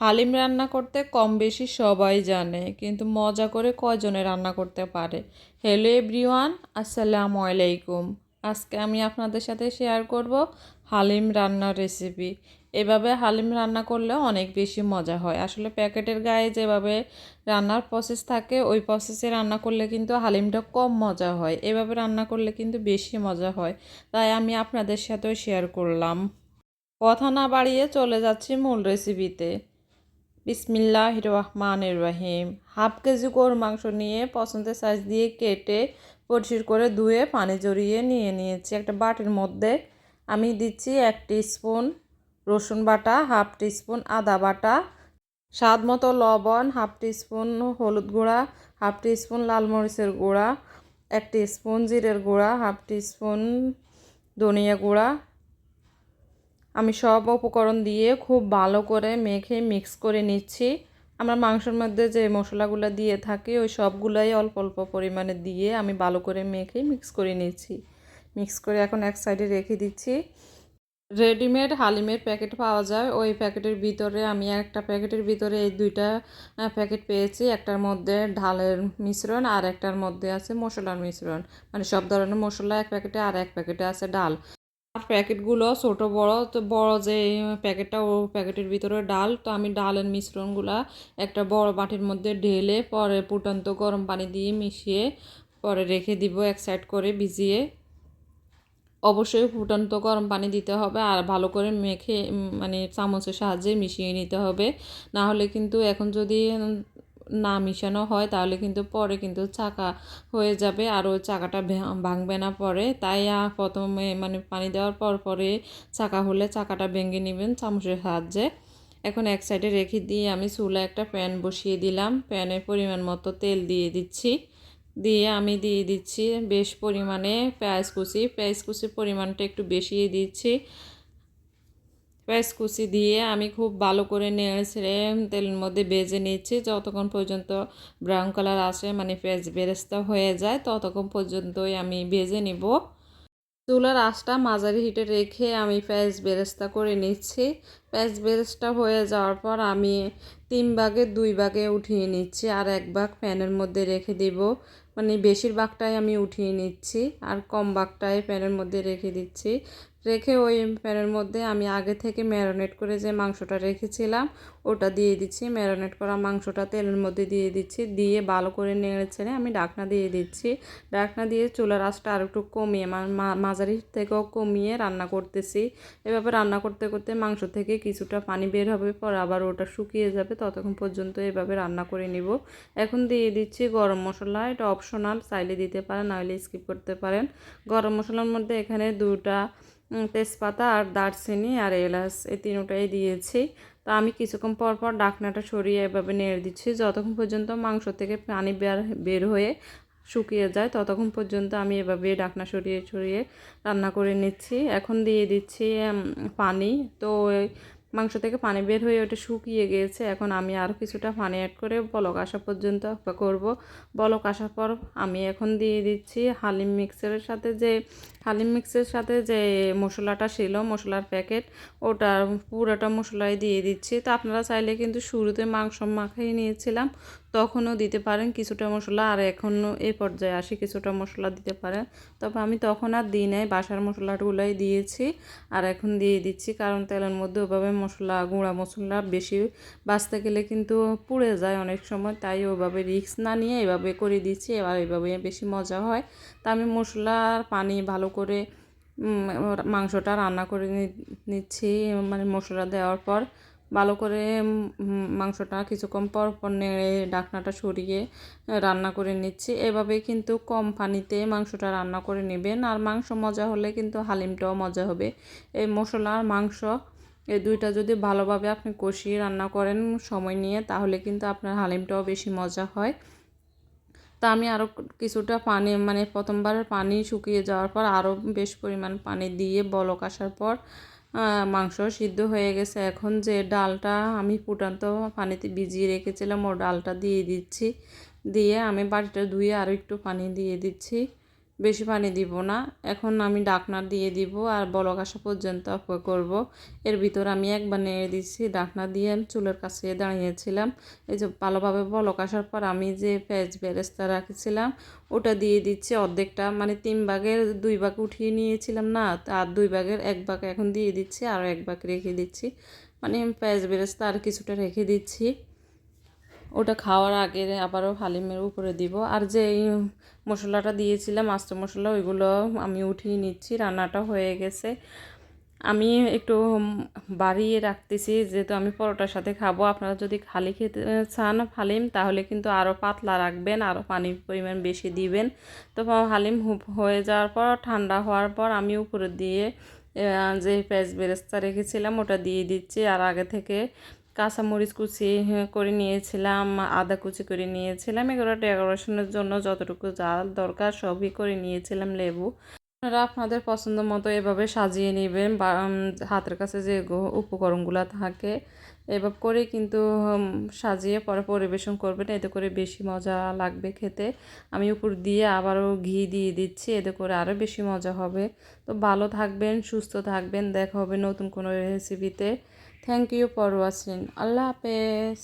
হালিম রান্না করতে কম বেশি সবাই জানে, কিন্তু মজা করে কয়জনে রান্না করতে পারে? হ্যালো এভরিওয়ান আসসালামু আলাইকুম। আজকে আমি আপনাদের সাথে শেয়ার করব হালিম রান্নার রেসিপি এভাবে হালিম রান্না করলে অনেক বেশি মজা হয়। আসলে প্যাকেটের গায়ে যেভাবে রান্নার প্রসেস থাকে, ওই প্রসেসে রান্না করলে কিন্তু হালিমটা কম মজা হয়। এভাবে রান্না করলে কিন্তু বেশি মজা হয়। তাই আমি আপনাদের সাথেও শেয়ার করলাম। কথা না বাড়িয়ে চলে যাচ্ছি মূল রেসিপিতে বিসমিল্লাহ রহমান রহিম। হাফ কেজি গরুর মাংস নিয়ে পছন্দের সাইজ দিয়ে কেটে পরিষ্কার করে ধুয়ে পানি জড়িয়ে নিয়ে নিয়েছি। একটা বাটির মধ্যে আমি দিচ্ছি এক স্পুন রসুন বাটা, হাফ স্পুন আদা বাটা, স্বাদ মতো লবণ, হাফ স্পুন হলুদ গুঁড়া, হাফ স্পুন লাল মরিচের গুঁড়া, এক স্পুন জিরের গুঁড়া, হাফ স্পুন ধনিয়া গুঁড়া আমি সব উপকরণ দিয়ে খুব ভালো করে মেখে মিক্স করে নিচ্ছি। আমরা মাংসের মধ্যে যে মশলাগুলো দিয়ে থাকি, ওই সবগুলাই অল্প অল্প পরিমাণে দিয়ে আমি ভালো করে মেখে মিক্স করে নিচ্ছি। মিক্স করে এখন এক সাইডে রেখে দিচ্ছি। রেডিমেড হালিমের প্যাকেট পাওয়া যায়। ওই প্যাকেটের ভিতরে আমি একটা প্যাকেটের ভিতরে এই দুইটা প্যাকেট পেয়েছি। একটার মধ্যে ঢালের মিশ্রণ আর একটার মধ্যে আছে মশলার মিশ্রণ। মানে সব ধরনের মশলা এক প্যাকেটে আর এক প্যাকেটে আছে ডাল। আর প্যাকেটগুলো ছোট, বড়, তো বড় যে প্যাকেটটা, ও প্যাকেটের ভিতরে ডাল, তো আমি ডালের মিশ্রণগুলা একটা বড় বাটির মধ্যে ঢেলে পরে ফুটন্ত গরম পানি দিয়ে মিশিয়ে পরে রেখে দিব এক সাইড করে ভিজিয়ে। অবশ্যই ফুটন্ত গরম পানি দিতে হবে আর ভালো করে মেখে মানে চামচের সাহায্যে মিশিয়ে নিতে হবে। না হলে কিন্তু এখন যদি না মিশানো হয়, তাহলে কিন্তু পরে কিন্তু চাকা হয়ে যাবে আর ওই চাকাটা ভাঙবে না পরে। তাই প্রথমে মানে পানি দেওয়ার পর পরে চাকা হলে চাকাটা ভেঙে নেবেন চামচের সাহায্যে। এখন এক সাইডে রেখে দিয়ে আমি চুলা একটা প্যান বসিয়ে দিলাম। প্যানের পরিমাণ মতো তেল দিয়ে দিচ্ছি। দিয়ে আমি দিয়ে দিচ্ছি বেশ পরিমাণে পেঁয়াজ কুচি। পেঁয়াজ কুচির পরিমাণটা একটু বেশিয়ে দিচ্ছি। পেঁয়াজ কুচি দিয়ে আমি খুব ভালো করে নেড়ে তেলের মধ্যে বেজে নিচ্ছি। যতক্ষণ পর্যন্ত ব্রাউন কালার আসে মানে পেঁয়াজ বেরেস্তা হয়ে যায়, ততক্ষণ পর্যন্তই আমি ভেজে নিব। চুলার আঁচটা মাঝারি হিটে রেখে আমি পেঁয়াজ বেরেস্তা করে নিচ্ছি। পেঁয়াজ বেরেস্তা হয়ে যাওয়ার পর আমি তিন ভাগে, দুই ভাগে উঠিয়ে নিচ্ছি আর এক ভাগ প্যানের মধ্যে রেখে দিব। মানে বেশিরভাগটাই আমি উঠিয়ে নিচ্ছি আর কম ভাগটাই প্যানের মধ্যে রেখে দিচ্ছি। রেখে ওই প্যানের মধ্যে আমি আগে থেকে ম্যারিনেট করে যে মাংসটা রেখেছিলাম, ওটা দিয়ে দিচ্ছি। ম্যারিনেট করা মাংসটা তেলের মধ্যে দিয়ে দিচ্ছি। দিয়ে ভালো করে নেড়ে ছেড়ে আমি ডাকনা দিয়ে দিচ্ছি। ডাকনা দিয়ে চুলার আঁচটা আর একটু কমিয়ে মাঝারি থেকেও কমিয়ে রান্না করতেছি। এভাবে রান্না করতে করতে মাংস থেকে কিছুটা পানি বের হবে, পর আবার ওটা শুকিয়ে যাবে। ততক্ষণ পর্যন্ত এভাবে রান্না করে নিব। এখন দিয়ে দিচ্ছি গরম মশলা। এটা অপশনাল, চাইলে দিতে পারেন, নাহলে স্কিপ করতে পারেন। গরম মশলার মধ্যে এখানে দুটা তেজপাতা আর দারচিনি আর এলাচ এই তিনটাই দিয়েছি। তো আমি কিছুক্ষণ পর পর ডাকনাটা সরিয়ে এভাবে নেড়ে দিচ্ছি। যতক্ষণ পর্যন্ত মাংস থেকে পানি বের বের হয়ে শুকিয়ে যায়, ততক্ষণ পর্যন্ত আমি এভাবে ডাকনা সরিয়ে সরিয়ে রান্না করে নিচ্ছি। এখন দিয়ে দিচ্ছি পানি। তো মাংস থেকে পানি বের হয়ে ওটা শুকিয়ে গিয়েছে এখন আমি আরও কিছুটা পানি অ্যাড করে বলক আসা পর্যন্ত করব। বলক আসার পর আমি এখন দিয়ে দিচ্ছি হালিম মিক্সারের সাথে যে, হালিম মিক্সের সাথে যে মশলাটা ছিল, মশলার প্যাকেট ওটা পুরোটা মশলায় দিয়ে দিচ্ছি। তো আপনারা চাইলে কিন্তু শুরুতে মাংস মাখাই নিয়েছিলাম, তখনও দিতে পারেন কিছুটা মশলা। আর এখনও এই পর্যায়ে আসি কিছুটা মশলা দিতে পারেন। তবে আমি তখন আর দিই নাই, বাসার মশলাগুলোই দিয়েছি। আর এখন দিয়ে দিচ্ছি, কারণ তেলের মধ্যে ওভাবে মশলা, গুঁড়া মশলা বেশি বাঁচতে গেলে কিন্তু পুড়ে যায় অনেক সময়। তাই ওভাবে রিক্স না নিয়ে এভাবে করে দিচ্ছি, এবার এভাবে বেশি মজা হয়। তা আমি মশলার পানি ভালো করে মাংসটা রান্না করে নিচ্ছি মানে মশলা দেওয়ার পর। ভালো করে মাংসটা কিছুক্ষণ পর পর নেড়ে ডাকনাটা সরিয়ে রান্না করে নিচ্ছি। এভাবে কিন্তু কম পানিতে মাংসটা রান্না করে নেবেন। আর মাংস মজা হলে কিন্তু হালিমটাও মজা হবে। এই মশলা আর মাংস এই দুইটা যদি ভালোভাবে আপনি কষিয়ে রান্না করেন সময় নিয়ে, তাহলে কিন্তু আপনার হালিমটাও বেশি মজা হয়। তা আমি আরও কিছুটা পানি মানে প্রথমবার পানি শুকিয়ে যাওয়ার পর আরও বেশ পরিমাণ পানি দিয়ে বলক আসার পর মাংস সিদ্ধ হয়ে গেছে। এখন যে ডালটা আমি ফুটান্ত পানিতে ভিজিয়ে রেখেছিলাম, ও ডালটা দিয়ে দিচ্ছি। দিয়ে আমি বাড়িটা ধুয়ে আরও একটু পানি দিয়ে দিচ্ছি। বেশি পানি দিব না। এখন আমি ডাকনা দিয়ে দিব আর বলক আসা পর্যন্ত অপেক্ষা করব। এর ভিতর আমি একবার নেড়ে দিচ্ছি, ডাকনা দিয়ে চুলের কাছে দাঁড়িয়েছিলাম। এই যে ভালোভাবে বলক আসার পর আমি যে পেঁয়াজ বেরেস্তা রাখেছিলাম, ওটা দিয়ে দিচ্ছি অর্ধেকটা। মানে তিন ভাগের দুই ভাগ উঠিয়ে নিয়েছিলাম না আর দুই ভাগের এক ভাগ এখন দিয়ে দিচ্ছি, আর এক ভাগ রেখে দিচ্ছি। মানে পেঁয়াজ বেরেস্তা আর কিছুটা রেখে দিচ্ছি। ওটা খাওয়ার আগে আবারও হালিমের উপরে দিব। আর যে এই মশলাটা দিয়েছিলাম আস্ত মশলা, ওইগুলো আমি উঠিয়ে নিচ্ছি। রান্নাটা হয়ে গেছে। আমি একটু বাড়িয়ে রাখতেছি, যেহেতু আমি পরোটার সাথে খাব। আপনারা যদি খালি খেতে চান হালিম, তাহলে কিন্তু আরও পাতলা রাখবেন, আরও পানির পরিমাণ বেশি দিবেন। তো হালিম হয়ে যাওয়ার পর, ঠান্ডা হওয়ার পর আমি উপরে দিয়ে যে পেঁয়াজ বেরেস্তা রেখেছিলাম, ওটা দিয়ে দিচ্ছি। আর আগে থেকে কাঁচামরিচ কুচি করে নিয়েছিলাম, আদা কুচি করে নিয়েছিলাম, এগুলো ডেকোরেশনের জন্য যতটুকু যা দরকার সবই করে নিয়েছিলাম লেবু। আপনারা আপনাদের পছন্দ মতো এভাবে সাজিয়ে নেবেন বা হাতের কাছে যে উপকরণগুলো থাকে, এভাবে করে কিন্তু সাজিয়ে পরে পরিবেশন করবেন, এতে করে বেশি মজা লাগবে খেতে। আমি উপর দিয়ে আবারও ঘি দিয়ে দিচ্ছি, এতে করে আরও বেশি মজা হবে। তো ভালো থাকবেন, সুস্থ থাকবেন, দেখা হবে নতুন কোনো রেসিপিতে thank you for watching Allah হাফেজ